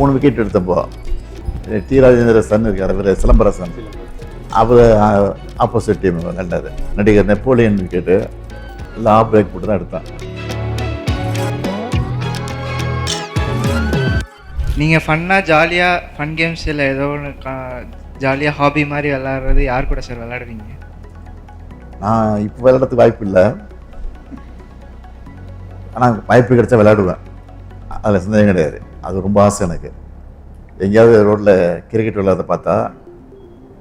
மூணு விக்கெட் எடுத்தப்போ T. Rajendra Sun இருக்கார் இவர் சிலம்பரசன். அவர் ஆப்போசிட் டீம் விளையாண்டாரு. நடிகர் நெப்போலியன் விக்கெட்டு இல்லை ஆஃப் பிரேக் போட்டு தான் எடுத்தான். நீங்கள் ஃபன்னாக ஜாலியாக ஃபன் கேம்ஸ் இல்லை ஏதோ ஒன்று ஜாலியாக ஹாபி மாதிரி விளாட்றது யார் கூட சார் விளாடுவீங்க நான் இப்போ விளையாடுறதுக்கு வாய்ப்பு இல்லை. ஆனால் வாய்ப்பு கிடைச்சா விளையாடுவேன். அதில் சந்தேகம் கிடையாது. அது ரொம்ப ஆசை எனக்கு. எங்கேயாவது ரோட்டில் கிரிக்கெட் விளையாட பார்த்தா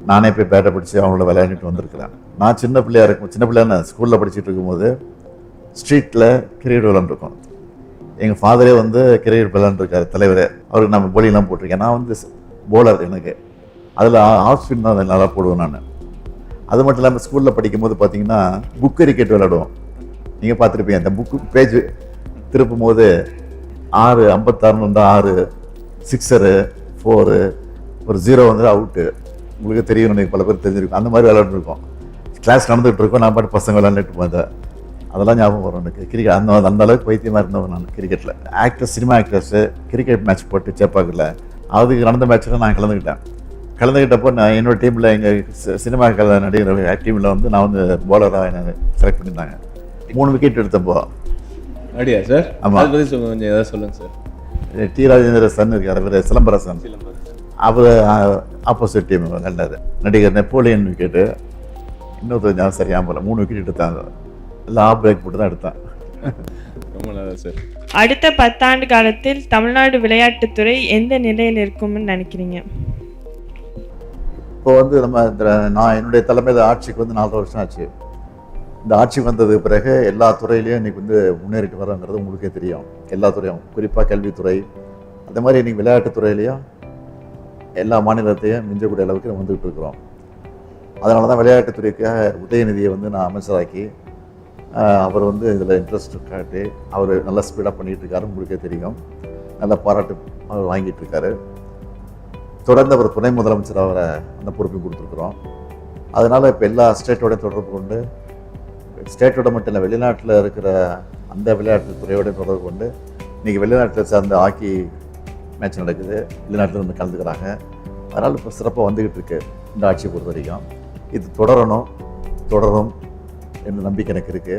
நானே போய் பேட்டை பிடிச்சி அவங்கள விளையாடிட்டு வந்திருக்கிறேன். நான் சின்ன பிள்ளையாக இருக்கும் சின்ன பிள்ளையா நான் ஸ்கூலில் படிச்சுட்டு இருக்கும்போது ஸ்ட்ரீட்டில் கிரிக்கெட் விளாண்டுருக்கோம் எங்கள் ஃபாதரே வந்து கிரிக்கெட் விளையாண்டுருக்காரு தலைவரே. அவருக்கு நம்ம போலிங்லாம் போட்டிருக்கேன். நான் வந்து போலர் எனக்கு. அதில் ஆஃப் ஸ்பின் தான் நல்லா போடுவேன் நான். அது மட்டும் இல்லாமல் ஸ்கூலில் படிக்கும்போது பார்த்தீங்கன்னா புக் கிரிக்கெட் விளாடுவோம் நீங்கள் பார்த்துருப்பீங்க அந்த புக்கு பேஜ் திருப்பும் போது ஆறு ஐம்பத்தாறுன்னு வந்தால் ஆறு சிக்ஸரு ஃபோரு ஒரு ஜீரோ வந்து அவுட்டு உங்களுக்கு தெரியும் எனக்கு பல பேர் தெரிஞ்சிருக்கும். அந்த மாதிரி விளையாண்டுருக்கோம். கிளாஸ் நடந்துகிட்டு இருக்கோம் நான் பாட்டு பசங்க விளையாண்டுட்டு வந்தேன் அதெல்லாம் ஞாபகம் வரும் எனக்கு. கிரிக்கெட் அந்த அந்த அளவுக்கு பைத்தியமாக இருந்தவன் நான் கிரிக்கெட்டில் actors cinema actors cricket match போட்டு சேப்பாக்கில். அதுக்கு நடந்த மேட்ச்சில் நான் கலந்துக்கிட்டேன் கலந்துக்கிட்டப்போ நான் என்னோட டீமில் எங்கள் சினிமா கலை நடிகர் டீமில் வந்து நான் வந்து போலராக என்னை செலக்ட் பண்ணியிருந்தாங்க. மூணு விக்கெட் எடுத்தப்போ அப்படியா சார்? ஆமா. அதை பற்றி கொஞ்சம் ஏதாவது சொல்லுங்க சார். டி ராஜேந்திர சன் இருக்கார் இவர் சிலம்பரசன். அவர் ஆப்போசிட் டீம் விளையாண்டாரு நடிகர் நெப்போலியன் விக்கெட்டு இன்னொருத்தர் ஞாபகம் சரியாக போல மூணு விக்கெட் எடுத்தாங்க ஆஃப் பிரேக் போட்டு தான் எடுத்தான். ரொம்ப நல்லா சார். அடுத்த பத்தாண்டு காலத்தில் தமிழ்நாடு விளையாட்டுத்துறை எந்த நிலையில் இருக்கும்னு நினைக்கிறீங்க? இப்போ வந்து நம்ம இந்த நான் என்னுடைய தலைமையில் ஆட்சிக்கு வந்து நாலரை வருஷம் ஆச்சு. இந்த ஆட்சி வந்ததுக்கு பிறகு எல்லா துறையிலையும் இன்னைக்கு வந்து முன்னேறிட்டு வரோங்கிறது உங்களுக்கே தெரியும். எல்லா துறையும். குறிப்பாக கல்வித்துறை அந்த மாதிரி இன்னைக்கு விளையாட்டுத் துறையிலையும் எல்லா மாநிலத்தையும் மிஞ்சக்கூடிய அளவுக்கு நம்ம வந்துக்கிட்டு இருக்கிறோம். அதனால தான் விளையாட்டுத்துறைக்காக உதயநிதியை வந்து நான் அமைச்சராக்கி அவர் வந்து இதில் இன்ட்ரெஸ்ட் காட்டி அவர் நல்லா ஸ்பீடாக பண்ணிகிட்டு இருக்காரு உங்களுக்கே தெரியும். நல்ல பாராட்டு அவர் வாங்கிட்டுருக்காரு தொடர்ந்து அவர் துணை முதலமைச்சர் அவரை அந்த பொறுப்பையும் கொடுத்துருக்குறோம். அதனால் இப்போ எல்லா ஸ்டேட்டோடய தொடர்பு கொண்டு ஸ்டேட்டோட மட்டும் இல்லை வெளிநாட்டில் இருக்கிற அந்த விளையாட்டு துறையோட தொடர்பு கொண்டு இன்றைக்கி வெளிநாட்டில் சார்ந்த ஹாக்கி மேட்ச் நடக்குது. வெளிநாட்டில் வந்து கலந்துக்கிறாங்க. அதனால் இப்போ சிறப்பாக வந்துக்கிட்டு இருக்கு இந்த ஆட்சியை பொறுத்த வரைக்கும். இது தொடரணும் தொடரும் என்ற நம்பிக்கை எனக்கு இருக்குது